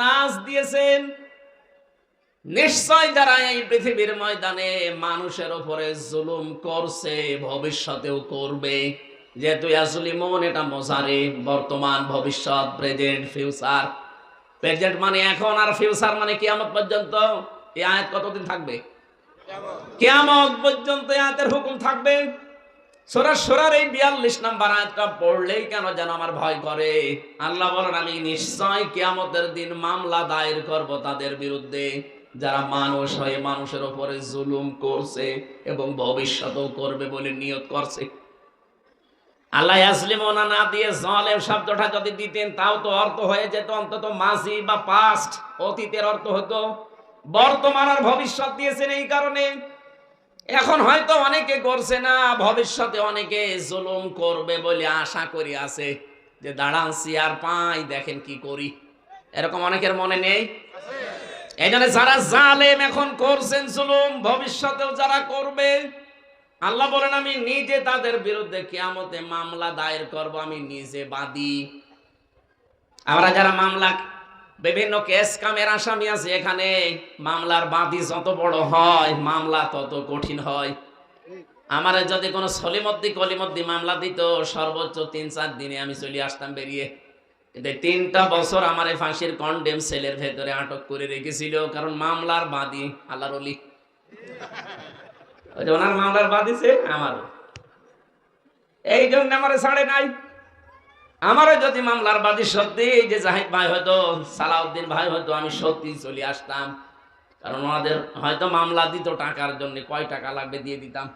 নাস দিয়েছেন নিশ্চয় যারা এই পৃথিবীর ময়দানে মানুষের উপরে জুলুম করছে ভবিষ্যতেও করবে। যেহেতু ইয়াজলিমুন এটা মজারে বর্তমান ভবিষ্যৎ প্রেজেন্ট ফিউচার। প্রেজেন্ট মানে এখন আর ফিউচার মানে কিয়ামত পর্যন্ত। এই আয়াত কতদিন থাকবে? কিয়ামত। পর্যন্ত আয়াতের হুকুম থাকবে। সোরা সোরার এই বিয়াল্লিশ নাম্বার আয়াতটা পড়লেই কেন যেন আমার ভয় করে? আল্লাহ বলেন, আমি নিশ্চয় কিয়ামতের দিন মামলা দায়ের করব তাদের বিরুদ্ধে। যারা মানুষ হয়ে মানুষের উপরে জুলুম করছে এবং ভবিষ্যতেও করবে বলে নিয়ত করছে। আল্লাহ আসলিম ওনা না দিয়ে জলেম শব্দটা যদি দিতেন, তাও তো অর্থ হয়ে যেত, অন্তত মাঝি বা পাস্ট অতীতের অর্থ হতো। বর্তমান আর ভবিষ্যৎ দিয়েছেন এই কারণে। এখন হয়তো অনেকে করছে না, ভবিষ্যতে অনেকে জুলুম করবে বলে আশা করি আছে। যে দাঁড়ান আর পাই, দেখেন কি করি। এরকম অনেকের মনে নেই? এই জন্য যারা জালেম এখন করছেন জুলুম, ভবিষ্যতেও যারা করবে, আল্লাহ বলেন, আমি নিজে তাদের বিরুদ্ধে কিয়ামতে মামলা দায়ের করব, আমি নিজে বাদী। আমরা যারা মামলা বিভিন্ন কেস কামের আসামি আছে, এখানে মামলার বাদী যত বড় হয়, মামলা তত কঠিন হয়। আমার যদি কোনো সলিমদ্দি কলিমদ্দি মামলা দিত, সর্বোচ্চ তিন চার দিনে আমি চলে আসতাম বেরিয়ে। কিন্তু তিনটা বছর আমার ফাঁসির কন্ডেম সেলের ভেতরে আটক করে রেখেছিল, কারণ মামলার বাদী আল্লাহর অলি ওনার মামলার বাদীছে আমারও। এই জন্য আমার ছাড়ে নাই। আমারও যদি মামলার বাদী সত্যি যে জাহিদ ভাই হয়তো, সালাউদ্দিন ভাই হয়তো আমি সত্যি চলে আসতাম। কারণ ওনাদের হয়তো মামলা দিত টাকার জন্য, কয় টাকা লাগবে দিয়ে দিতাম।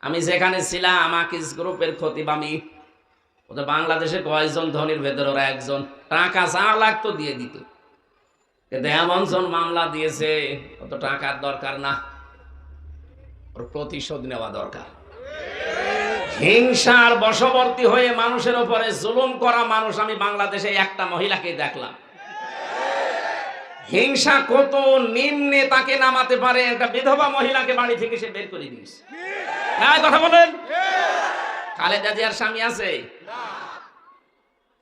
আমি যেখানে ছিলাম আমাকিস গ্রুপের খতিব আমি। ওদের বাংলাদেশে কয়েকজন ধনির ভেতর ওরা একজন। টাকা যা লাগতো দিয়ে দিত। কিন্তু এমন জন মামলা দিয়েছে, অত টাকার দরকার না। ওর প্রতিশোধ নেওয়া দরকার। হিংসার বশবর্তী হয়ে মানুষের উপরে জুলুম করা মানুষ আমি বাংলাদেশে একটা মহিলাকে দেখলাম। হিংসা কত নিম্নে তাকে নামাতে পারে, একটা বিধবা মহিলাকে বাড়ি থেকে সে বের করে দিয়েছে। হ্যাঁ কথা বলেন। খালেদা জিয়ার স্বামী আছে।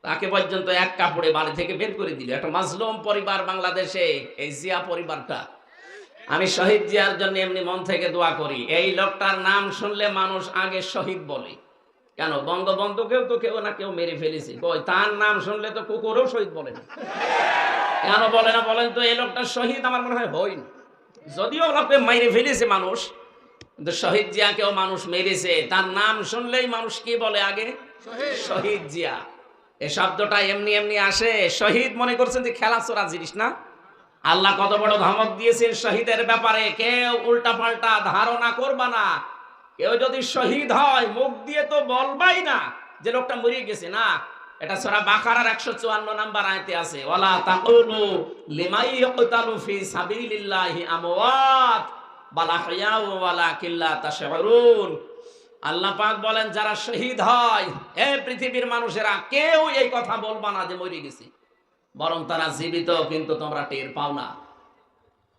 তাকে পর্যন্ত এক কাপড়ে বাড়ি থেকে বের করে দিল। একটা মাজলুম পরিবার বাংলাদেশে, এই জিয়া পরিবারটা। আমি শহীদ জিয়ার জন্য এমনি মন থেকে দোয়া করি। এই লোকটার নাম শুনলে মানুষ আগে শহীদ বলে। কেন? বঙ্গবন্ধুকেও তো কেউ না কেউ মেরে ফেলেছে। কই তার নাম শুনলে তো কুকুরও শহীদ বলে না। কেন বলে না বলেন তো এই লোকটা শহীদ আমার মনে হয় হই না যদিও লোককে মেরে ফেলেছে মানুষ কিন্তু শহীদ জিয়াকেও মানুষ মেরেছে। তার নাম শুনলেই মানুষ কি বলে আগে? শহীদ। জিয়া। এই শব্দটা এমনি এমনি আসে। শহীদ মনে করছেন যে খেলা চোরা জিনিস না? আল্লাহ কত বড় ধমক দিয়েছেন শহীদের ব্যাপারে। কেউ উল্টা পাল্টা ধারণা করবা না। কেউ যদি শহীদ হয়, মুখ দিয়ে তো বলবাই না যে লোকটা মরিয়ে গেছে। না, এটা সরা বাকারার একশো চুয়ান্ন নাম্বার আয়তে আছে। ওয়ালা তাকুলু লিমাই ইয়াকতালু ফি সাবিলিল্লাহি আমওয়াত বাল আহইয়াউ ওয়ালাকিল্লা তাশউরুন। আল্লাহ পাক বলেন, যারা শহীদ হয়, এ পৃথিবীর মানুষেরা কেউ এই কথা বলবা না যে মরে গেছি। বরং তারা জীবিত, কিন্তু তোমরা টের পাও না।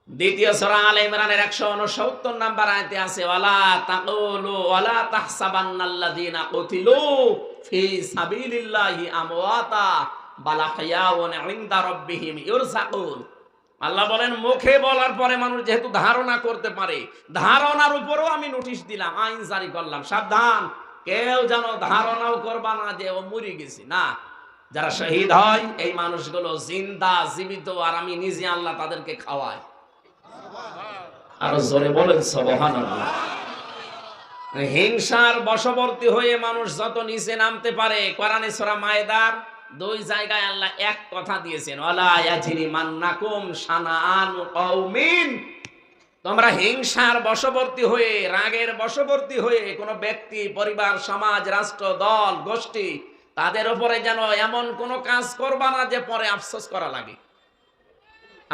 দ্বিতীয় সূরা আলে ইমরানের 169 নাম্বার আয়াতে আছে, ওয়ালা তাকুলু ওয়ালা তাহসাবান্নাল্লাযীনা কুতিলু ফি সাবিলিল্লাহি আমওয়াতা বাল ইনদা রাব্বিহিম আল্লাহ বলেন, মুখে বলার পরে মানুষ যেহেতু ধারণা করতে পারে, ধারণার উপরেও আমি নোটিশ দিলাম, আইন জারি করলাম। সাবধান, কেউ যেন ধারণাও করবা না যে ও মরে গেছি। না যারা শহীদ হয়, এই মানুষগুলো জিন্দা, জীবিত, আর আমি নিজে আল্লাহ তাদেরকে খাওয়াই। আরও জোরে বলেন সবহান হিংসার বশবর্তী হয়ে মানুষ যত নিচে নামতে পারে, কোরআনে মায়েদার দুই জায়গায় আল্লাহ এক কথা দিয়েছেন তোমরা হিংসার বশবর্তী হয়ে, রাগের বশবর্তী হয়ে কোনো ব্যক্তি, পরিবার, সমাজ, রাষ্ট্র, দল, গোষ্ঠী তাদের উপরে যেন এমন কোনো কাজ করবা না যে পরে আফসোস করা লাগে।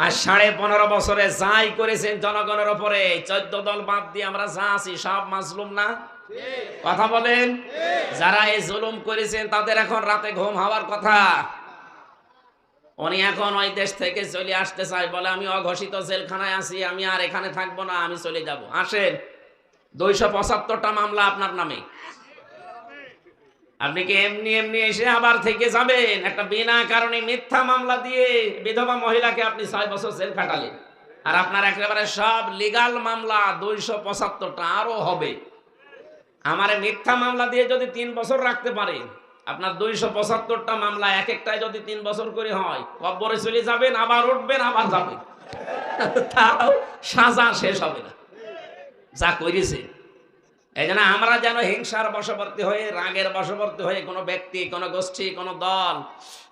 আর সাড়ে পনেরো বছরে যাই করেছেন জনগণের উপরে চোদ্দ দল বাদ দিয়ে আমরা যা আছি সব মাসলুম না? কথা বলেন? যারা এই জুলুম করেছেন তাদের এখন রাতে ঘুম হওয়ার কথা। উনি এখন ওই দেশ থেকে চলে আসতে চায় বলে, আমি অঘোষিত জেলখানায় আছি, আমি আর এখানে থাকব না, আমি চলে যাব। আসেন, দুইশো পঁচাত্তরটা মামলা আপনার নামে। আপনি কি এমনি এমনি এসে আবার থেকে যাবেন? একটা বিনা কারণে মিথ্যা মামলা দিয়ে বিধবা মহিলাকে আপনি ছয় বছর জেল খাটালেন। আর আপনার একেবারে সব লিগাল মামলা দুইশো পঁচাত্তরটা আরও হবে। আমার মিথ্যা মামলা দিয়ে যদি তিন বছর রাখতে পারে, আপনার দুইশো পঁচাত্তরটা মামলা এক একটায় যদি তিন বছর করে হয় কব্বরে চলে যাবেন, আবার উঠবেন, আবার যাবেন। তাও সাজা শেষ হবে না। যা করেছে এই জন্য আমরা যেন হিংসার বশবর্তী হয়ে রাগের বশবর্তী হয়ে কোনো ব্যক্তি কোনো গোষ্ঠী কোনো দল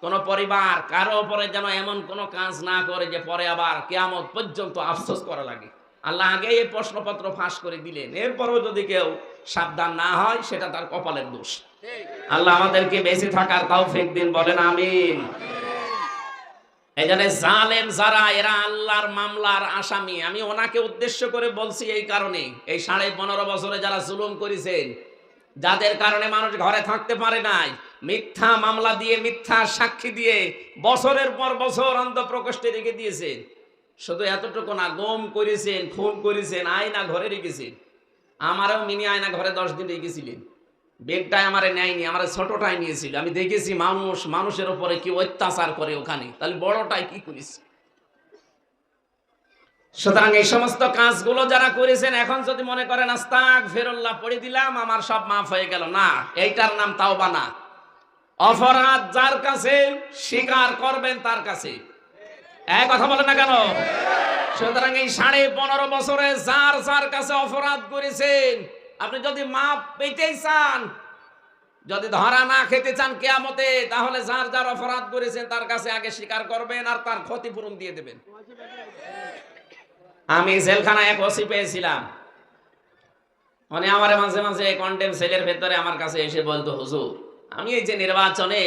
কোনো পরিবার কারও উপরে যেন এমন কোনো কাজ না করে যে পরে আবার কেয়ামত পর্যন্ত আফসোস করা লাগে। আল্লাহ আগে এই প্রশ্নপত্র ফাঁস করে দিলেন। এরপরও যদি কেউ সাবধান না হয় সেটা তার কপালের দোষ। আল্লাহ আমাদেরকে বেঁচে থাকার তাও ফেক দিন বলেন আমিন। জন্য জালেম যারা, এরা আল্লাহর মামলার আসামি। আমি ওনাকে উদ্দেশ্য করে বলছি এই কারণে, এই সাড়ে পনেরো বছরে যারা জুলুম করেছেন, যাদের কারণে মানুষ ঘরে থাকতে পারে নাই, মিথ্যা মামলা দিয়ে, মিথ্যা সাক্ষী দিয়ে বছরের পর বছর অন্ত প্রকোষ্ঠে রেখে দিয়েছেন। শুধু এতটুকু না, গম করেছেন, খুন করেছেন, আয়না ঘরে রেখেছেন। আমারও মিনি আয়না ঘরে দশ দিন রেখেছিলেন। বেগটাই আমারে নেয়নি, আমার ছোটটাই নিয়েছিল। আমি দেখেছি মানুষ, মানুষের উপরে কি অত্যাচার করে ওখানে। তাহলে বড়টাই কি করিস? সুতরাং এই সমস্ত কাজগুলো যারা করেছেন, এখন যদি মনে করেন আস্তাক ফেরল্লাহ পড়ে দিলাম, আমার সব মাফ হয়ে গেল। না, এইটার নাম তাওবা না। অপরাধ যার কাছে, স্বীকার করবেন তার কাছে। কথা বলে না কেন? সুতরাং এই সাড়ে পনেরো বছরে যার যার কাছে অপরাধ করেছেন আপনি যদি মাপ পেতেই চান, যদি ধরা না খেতে চান কেয়ামতে, তাহলে যার যার অপরাধ করেছেন, তার কাছে আগে স্বীকার করবেন আর তার ক্ষতিপূরণ দিয়ে দেবেন। আমি জেলখানায় এক ওসি পেয়েছিলাম। মানে আমার মাঝে মাঝে কন্টেম সেলের ভেতরে আমার কাছে এসে বলতো, হুজুর, আমি এই যে নির্বাচনে,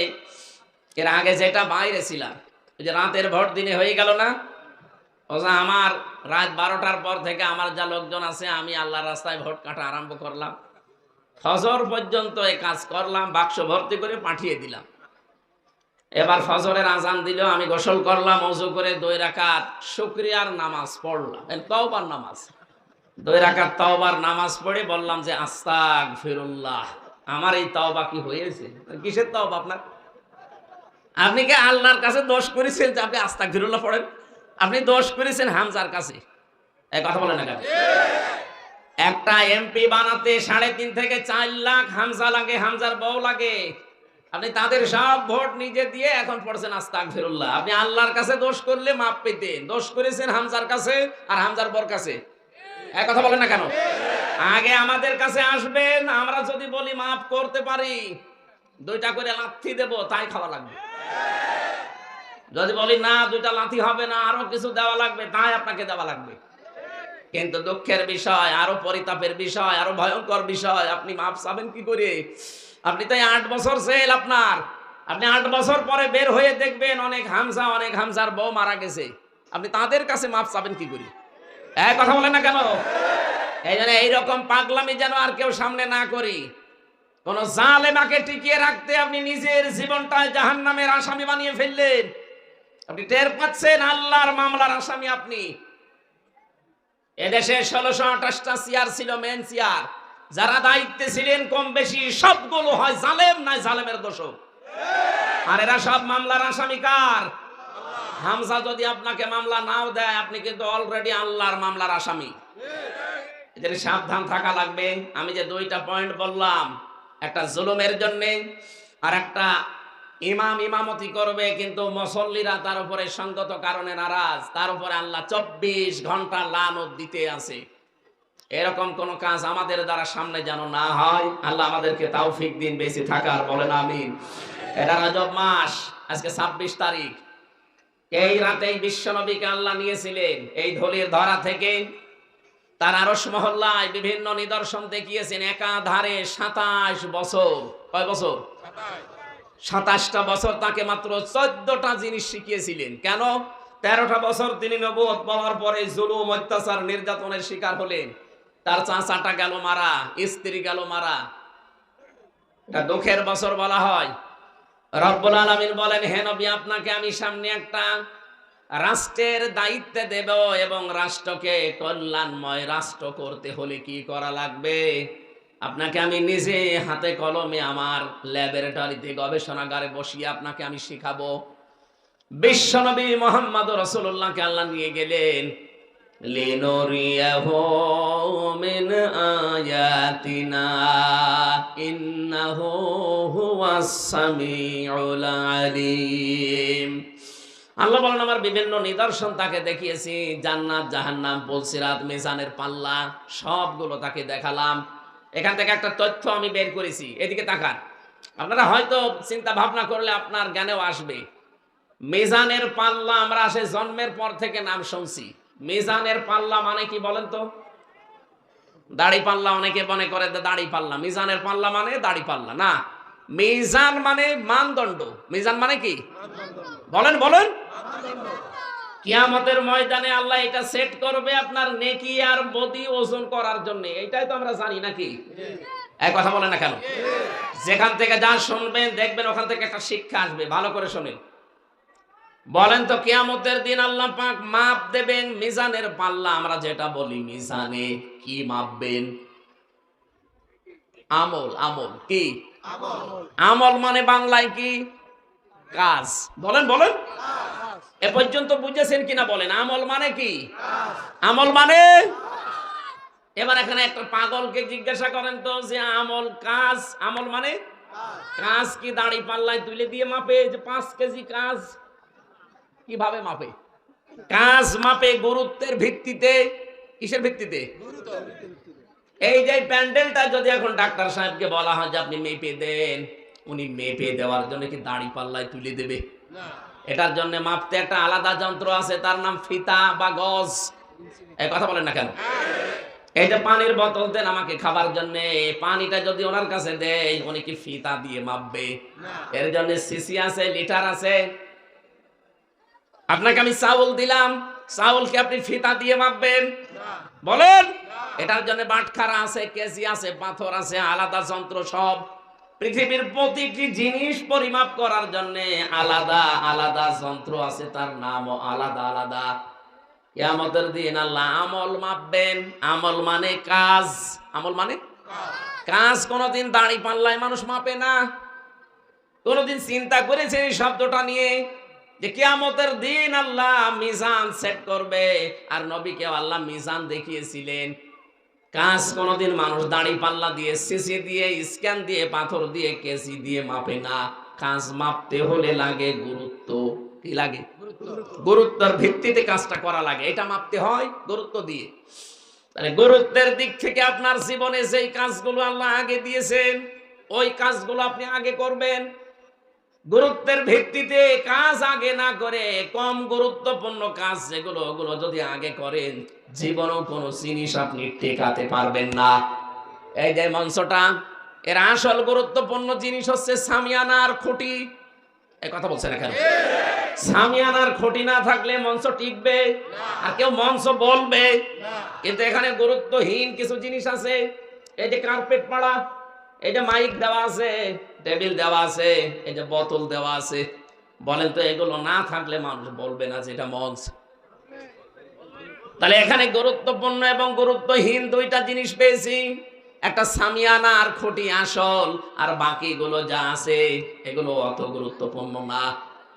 এর আগে যেটা বাইরে ছিলাম, ওই যে রাতের ভোট দিনে হয়ে গেল না? ওজা আমার রাত বারোটার পর থেকে আমার যা লোকজন আছে, আমি আল্লাহ রাস্তায় ভোট কাটা আরম্ভ করলাম। ফজর পর্যন্ত এই কাজ করলাম, বাক্স ভর্তি করে পাঠিয়ে দিলাম। এবার ফজরের আজান দিল আমি গোসল করলাম, অজু করে দুই রাকাত শুক্রিয়ার নামাজ পড়লাম। তওবার নামাজ। দুই রাকাত তওবার নামাজ পড়ে বললাম যে আস্তাক ফিরুল্লাহ আমার এই তওবা কি হয়েছে? কিসের তওবা আপনার? আপনি কি আল্লাহর কাছে দোষ করেছেন যে আপনি আস্তাক ফিরুল্লাহ পড়েন? আপনি দোষ করেছেন হামজার কাছে। কথা বলেন না একটা এমপি বানাতে সাড়ে তিন থেকে চার লাখ হামজা লাগে, হামজার বউ লাগে। আপনি তাদের সব ভোট নিজে দিয়ে এখন পড়ছেন আস্তাক ফিরুল্লাহ আপনি আল্লাহর কাছে দোষ করলে মাপ পেতেন। দোষ করেছেন হামজার কাছে আর হামজার বর কাছে। এক কথা বলেন না কেন? আগে আমাদের কাছে আসবেন, আমরা যদি বলি মাফ করতে পারি, দুইটা করে লাথি দেব, তাই খাওয়া লাগবে। যদি বলি, না, দুইটা লাথি হবে না, আরও কিছু দেওয়া লাগবে, তাই আপনাকে দেওয়া লাগবে। কিন্তু দুঃখের বিষয়, আরও পরিতাপের বিষয়, আরও ভয়ঙ্কর বিষয়, আপনি মাপ চাবেন কি করে? আপনি তাই আট বছর সেল আপনার। আপনি আট বছর পরে বের হয়ে দেখবেন অনেক হামসা অনেক হামসার বউ মারা গেছে। আপনি তাদের কাছে মাপ চাবেন কি করে? এক কথা বলেন না কেন? এই জন্য এইরকম পাগলামি যেন আর কেউ সামনে না করি। কোন জালেমাকে টিকিয়ে রাখতে আপনি নিজের জীবনটায় জাহান নামের আসামি বানিয়ে ফেললেন। আপনি টের পাচ্ছেন আল্লাহর মামলার আসামি আপনি? এদেশে ষোলোশো আঠাশটা চেয়ার ছিল মেন চেয়ার যারা দায়িত্বে ছিলেন, কম বেশি সবগুলো হয় জালেম নয় জালেমের দোষক? আর এরা সব মামলার আসামি কার? হামজা যদি আপনাকে মামলা নাও দেয়, আপনি কিন্তু অলরেডি আল্লাহর মামলার আসামি। এদের সাবধান থাকা লাগবে। আমি যে দুইটা পয়েন্ট বললাম, একটা জুলুমের জন্যে আর একটা ইমাম ইমামতি করবে, কিন্তু মুসল্লিরা তার উপরে সঙ্গত কারণে নারাজ। তার উপরে আল্লাহ চব্বিশ ঘণ্টা লানত দিতে আছে। এরকম কোন কাজ আমাদের দ্বারা সামনে যেন না হয়, আল্লাহ আমাদেরকে তাওফিক দিন বেশি থাকার, বলেন আমিন। এটা রজব মাস, আজকে ছাব্বিশ তারিখ। এই রাতেই বিশ্বনবীকে আল্লাহ নিয়েছিলেন, এই ধলির ধরা থেকে। তার আরস মহল্লায় বিভিন্ন নিদর্শন দেখিয়েছেন, একাধারে সাতাশ বছর। কয় বছর? সাতাশটা বছর তাকে মাত্র চোদ্দটা জিনিস শিখিয়েছিলেন। কেন? তেরোটা বছর তিনি নবুয়ত পাওয়ার পরে জুলুম, অত্যাচার, নির্যাতনের শিকার হলেন। তার চাচাটা গেল মারা, স্ত্রী গেল মারা। দুঃখের বছর বলা হয়। রব্বুল আলমিন বলেন, হে নবী, আপনাকে আমি সামনে একটা রাষ্ট্রের দায়িত্বে দেব এবং রাষ্ট্রকে কল্যাণময় রাষ্ট্র করতে হলে কি করা লাগবে? আপনাকে আমি নিজে হাতে কলমে আমার ল্যাবরেটরিতে গবেষণাগারে বসিয়ে আপনাকে আমি শিখাবো। বিশ্বনবী মোহাম্মদ রসুল্লাহকে আল্লাহ নিয়ে গেলেন আল্লাহ বলেন, আমার বিভিন্ন নিদর্শন তাকে দেখিয়েছি, জান্নাত, জাহান্নাম পলসিরাত মিজানের পাল্লা, সবগুলো তাকে দেখালাম। এখান থেকে একটা তথ্য আমি বের করেছি। এদিকে তাকান। আপনারা হয়তো চিন্তা ভাবনা করলে আপনার জ্ঞানেও আসবে। মিজানের পাল্লা আমরা সে জন্মের পর থেকে নাম শুনছি। মিজানের পাল্লা মানে কি বলেন তো? দাড়ি পাল্লা অনেকে মনে করে দাড়ি পাল্লা। মিজানের পাল্লা মানে দাড়ি পাল্লা। না, মিজান মানে মানদণ্ড। মিজান মানে কি? বলেন বলেন। কিয়ামতের ময়দানে আল্লাহ এটা সেট করবে আপনার নেকি আর বদি ওজন করার জন্য। এটাই তো আমরা জানি নাকি? এক কথা বলেন না কেন? যেখান থেকে যা শুনবেন দেখবেন ওখান থেকে একটা শিক্ষা আসবে। ভালো করে শোনেন। বলেন তো কিয়ামতের দিন আল্লাহ পাক মাপ দেবেন মিজানের পাল্লা। আমরা যেটা বলি মিজানে কি মাপবেন? আমল আমল কি? আমল মানে বাংলায় কি? কাজ। বলেন বলেন। এ পর্যন্ত বুঝেছেন কিনা বলেন? আমল মানে কি? আমল মানে? এবার এখানে একটা পাগলকে জিজ্ঞাসা করেন তো যে আমল কাজ? আমল মানে? কাজ কি দাড়ি পাল্লায় তুলে দিয়ে মাপে? যে পাঁচ কেজি কাজ। কীভাবে মাপে? কাজ মাপে গুরুত্বের ভিত্তিতে। কিসের ভিত্তিতে? এই যে প্যান্ডেলটা যদি এখন ডাক্তার সাহেবকে বলা হয় যে আপনি মেপে দেন, উনি মেপে দেওয়ার জন্য কি দাড়ি পাল্লায় তুলে দেবে? এটার জন্য মাপতে একটা আলাদা যন্ত্র আছে তার নাম ফিতা বা গজ। এই কথা বলেন না কেন? এই যে পানির বোতল দেন আমাকে খাবার জন্য পানিটা যদি ওনার কাছে দেয় উনি কি ফিতা দিয়ে মাপবে? এর জন্য সিসি আছে লিটার আছে। আপনাকে আমি চাউল দিলাম চাউলকে আপনি ফিতা দিয়ে মাপবেন। বলেন? এটার জন্য বাটখারা আছে কেজি আছে পাথর আছে আলাদা যন্ত্র সব। পৃথিবীর প্রতিটি জিনিস পরিমাপ করার জন্য আলাদা আলাদা যন্ত্র আছে, তার নামও আলাদা আলাদা। কিয়ামতের দিন আল্লাহ আমল মাপবেন। আমল মানে কাজ। আমল মানে কাজ। কোনোদিন দাড়ি পাল্লায় মানুষ মাপে না। কোনোদিন চিন্তা করেছেন এই শব্দটা নিয়ে যে কিয়ামতের দিন আল্লাহ মিজান সেট করবে। আর নবীকে আল্লাহ মিজান দেখিয়েছিলেন। কাজ কোনোদিন মানুষ দাড়ি পাল্লা দিয়ে, সিসি দিয়ে, স্ক্যান দিয়ে, পাথর দিয়ে, কেসি দিয়ে মাপে না। কাজ মাপতে হলে লাগে গুরুত্ব। কি লাগে? গুরুত্বের ভিত্তিতে কাজটা করা লাগে। এটা মাপতে হয় গুরুত্ব দিয়ে। তাহলে গুরুত্বের দিক থেকে আপনার জীবনে যেই কাজগুলো আল্লাহ আগে দিয়েছেন, ওই কাজগুলো আপনি আগে করবেন। গুরুত্বের ভিত্তিতে কাজ আগে না করে, কম গুরুত্বপূর্ণ কাজ যেগুলো, ওগুলো যদি আগে করেন, জীবনেও কোনো জিনিস আপনি টেকাতে পারবেন না। এই যে মঞ্চটা, এর আসল গুরুত্বপূর্ণ জিনিস হচ্ছে সামিয়ানার খুঁটি। এই কথা বলছেন এখানে? সামিয়ানার খুঁটি না থাকলে মঞ্চ টিকবে, আর কেউ মঞ্চ বলবে। কিন্তু এখানে গুরুত্বহীন কিছু জিনিস আছে। এই যে কার্পেট পাড়া যে মাইক দেওয়া আছে, টেবিল দেওয়া আছে যে বোতল দেওয়া আছে, বলেন তো এগুলো না থাকলে মানুষ বলবে না যে এটা মঞ্চ। তাহলে এখানে গুরুত্বপূর্ণ এবং গুরুত্বহীন দুইটা জিনিস পেয়েছি। একটা সামিয়ানা আর খুঁটি আসল, আর বাকিগুলো যা আছে, এগুলো অত গুরুত্বপূর্ণ না।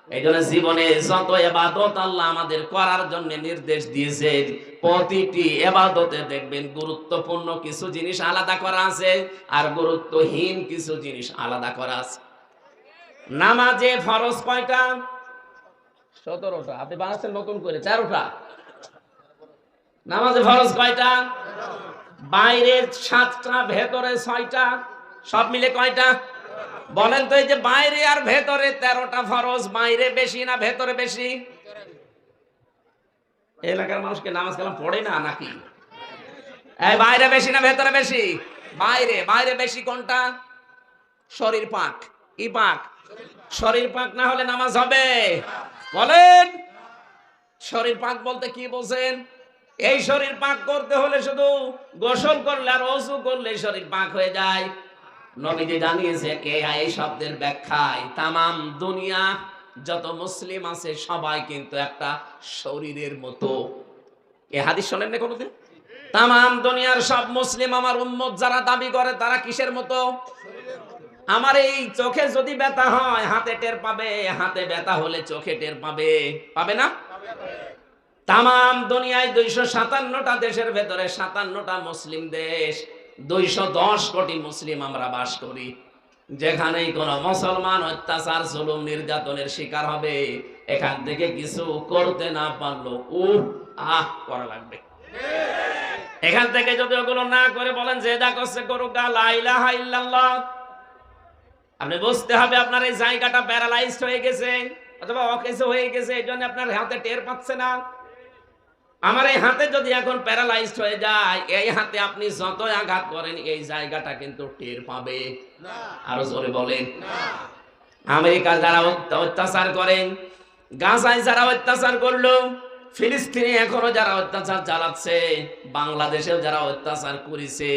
এই জন্য জীবনে যত এবাদত আল্লাহ আমাদের করার জন্য নির্দেশ দিয়েছেন, প্রতিটি এবাদতে দেখবেন গুরুত্বপূর্ণ কিছু জিনিস আলাদা করা আছে আর গুরুত্বহীন কিছু জিনিস আলাদা করা আছে। নামাজে ফরজ কয়টা? সতেরোটা। আপনি বানাচ্ছেন নতুন করে, তেরোটা। নামাজে ফরজ কয়টা? বাইরে সাতটা, ভেতরে ছয়টা, সব মিলে কয়টা? বলেন তো এই যে বাইরে আর ভেতরে তেরোটা ফরজ, বাইরে বেশি না ভেতরে বেশি? এলাকার মানুষকে নামাজ কালাম পড়ে না নাকি? বাইরে বেশি না ভেতরে বেশি? বাইরে বাইরে বেশি কোনটা? শরীর পাক। কি পাক? শরীর পাক না হলে নামাজ হবে। বলেন, শরীর পাক বলতে কি বলছেন এই শরীর পাক করতে হলে শুধু গোসল করলে আর অজু করলে শরীর পাক হয়ে যায়। নবীজি জানিয়েছে, কে এই শব্দের ব্যাখ্যায় তামাম দুনিয়া, যত মুসলিম আছে, সবাই কিন্তু একটা শরীরের মতো। এ হাদিস শোনেন না কোনোদিন? তাম দুনিয়ার সব মুসলিম আমার উম্মত যারা দাবি করে, তারা কিসের মতো? আমার এই চোখে যদি ব্যথা হয়, হাতে টের পাবে, হাতে ব্যথা হলে চোখে টের পাবে। পাবে না? তামাম দুনিয়ায় দুইশো সাতান্নটা দেশের ভেতরে সাতান্নটা মুসলিম দেশ। কোটি মুসলিম আমরা বাস করি। যেখানেই কোন মুসলমান অত্যাচার, জুলুম, নির্যাতনের শিকার হবে, এখান থেকে কিছু করতে না পারল উ আহ, করা লাগবে। এখান থেকে যদি ওগুলো না করে বলেন যে দা করছে করুক আপনি বুঝতে হবে আপনার এই জায়গাটা প্যারালাইজড হয়ে গেছে, অথবা অকেজো হয়ে গেছে, এই জন্য আপনার হাতে টের পাচ্ছে না। আমার এই হাতে যদি এখন প্যারালাইজড হয়ে যায় এই হাতে আপনি যতই আঘাত করেন এই জায়গাটা কিন্তু টের পাবে। আরও জোরে বলেন। আমেরিকা যারা অত্যাচার করেন গাজায় যারা অত্যাচার করল ফিলিস্তিনে এখনও যারা অত্যাচার চালাচ্ছে বাংলাদেশেও যারা অত্যাচার করেছে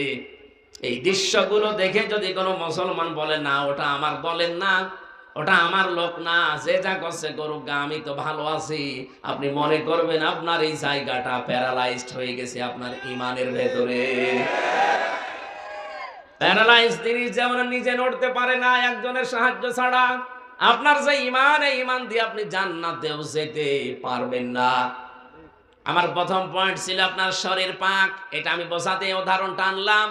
এই দৃশ্যগুলো দেখে যদি কোনো মুসলমান বলে না ওটা আমার বলেন না। ওটা আমার লোক না যে যা করছে করুক গা, আমি তো ভালো আছি। আপনি মনে করবেন আপনার এই জায়গাটা প্যারালাইজড হয়ে গেছে আপনার ইমানের ভেতরে। প্যারালাইজ তিনি যেমন নিজে নড়তে পারে না একজনের সাহায্য ছাড়া আপনার যে ইমান এই ইমান দিয়ে আপনি জান্নাতেও যেতে পারবেন না। আমার প্রথম পয়েন্ট ছিল আপনার শরীর পাক এটা আমি বোঝাতে উদাহরণটা আনলাম।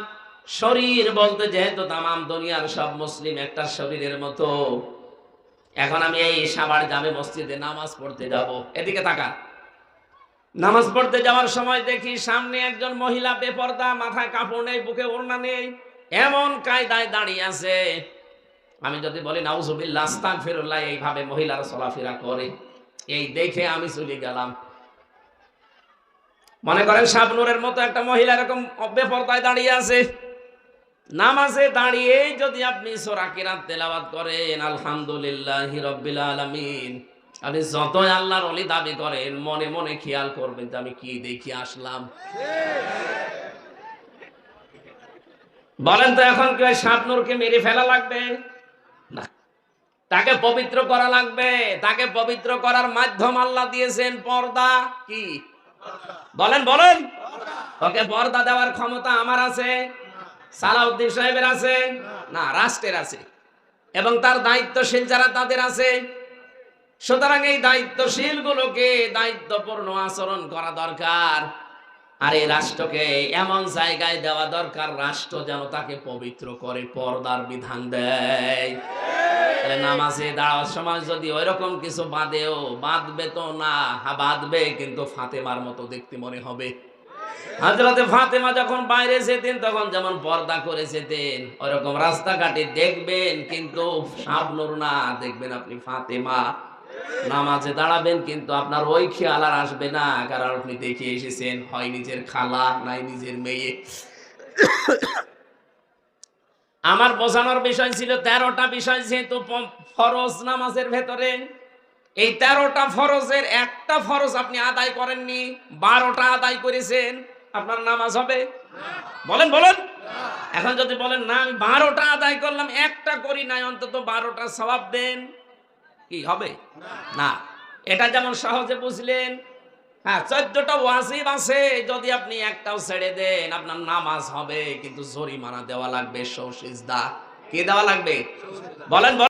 শরীর বলতে যেহেতু তামাম দুনিয়ার সব মুসলিম একটা শরীরের মতো এখন আমি এই সাবার জামে মসজিদে নামাজ পড়তে যাব। এদিকে তাকা নামাজ পড়তে যাওয়ার সময় দেখি সামনে একজন মহিলা বেপর্দা, মাথায় কাপড় নেই, বুকে ওড়না নেই, এমন কায়দায় দাঁড়িয়ে আছে। আমি যদি বলি, নাউজুবিল্লাহ, আস্তাগফিরুল্লাহ এইভাবে মহিলারা চলাফেরা করে। এই দেখে আমি চলে গেলাম। মনে করেন শাবনুরের মতো একটা মহিলা এরকম বেপর্দায় দাঁড়িয়ে আছে। নামাজে দাঁড়িয়ে যদি আপনি সোরা কিরাত তেলাওয়াত করেন, আলহামদুলিল্লাহ রব্বিল আলামিন। আপনি যতই আল্লাহর অলি দাবি করেন, মনে মনে খেয়াল করবেন যে আমি কি দেখি আসলাম। বলেন তো, এখন কি শাবনুরকে মেরে ফেলা লাগবে? না। তাকে পবিত্র করা লাগবে। তাকে পবিত্র করার মাধ্যম আল্লাহ দিয়েছেন পর্দা। কি? বলেন বলেন। ওকে, পর্দা দেওয়ার ক্ষমতা আমার আছে। সালাউদ্দিন সাহেবের আছে? না, রাষ্ট্রের আছে। এবং তার দায়িত্বশীল যারা তাদের আছে, সুতরাং এই দায়িত্বশীল গুলোকে দায়িত্বপূর্ণ আচরণ করা দরকার। আর এই রাষ্ট্রকে এমন জায়গায় দেওয়া দরকার, রাষ্ট্র যেন তাকে পবিত্র করে, পর্দার বিধান দেয়। তাহলে নামাজে দাঁড়াওয়ার সময় যদি ওইরকম কিছু বাঁধেও বাঁধবে তো না বাঁধবে কিন্তু ফাতেমার মতো দেখতে মনে হবে। হাজরাতে ফাতেমা যখন বাইরে যেতেন তখন যেমন পর্দা করে যেতেন ওরকম রাস্তাঘাটে দেখবেন, কিন্তু সাবনুর না, দেখবেন আপনি ফাতেমা। নামাজে দাঁড়াবেন, কিন্তু আপনার ওই খেয়াল আর আসবে না, কারণ আপনি দেখে এসেছেন, হয় নিজের খালা, নাই নিজের মেয়ে। আমার বোঝানোর বিষয় ছিল, তেরোটা বিষয় যেহেতু ফরজ নামাজের ভেতরে, এই তেরোটা ফরজের একটা ফরজ আপনি আদায় করেননি, বারোটা আদায় করেছেন আপনার নামাজ হবে? বলেন বলেন। এখন যদি বলেন, না, আমি বারোটা আদায় করলাম, একটা করি নাই, অন্তত বারোটা সবাব দেন। কি হবে? না। এটা যেমন সহজে বুঝলেন। হ্যাঁ চোদ্দটা ওয়াজিব আছে, যদি আপনি একটাও ছেড়ে দেন, আপনার নামাজ হবে, কিন্তু জরিমানা দেওয়া লাগবে সৌসিজদা কি দেওয়া লাগবে? বলেন।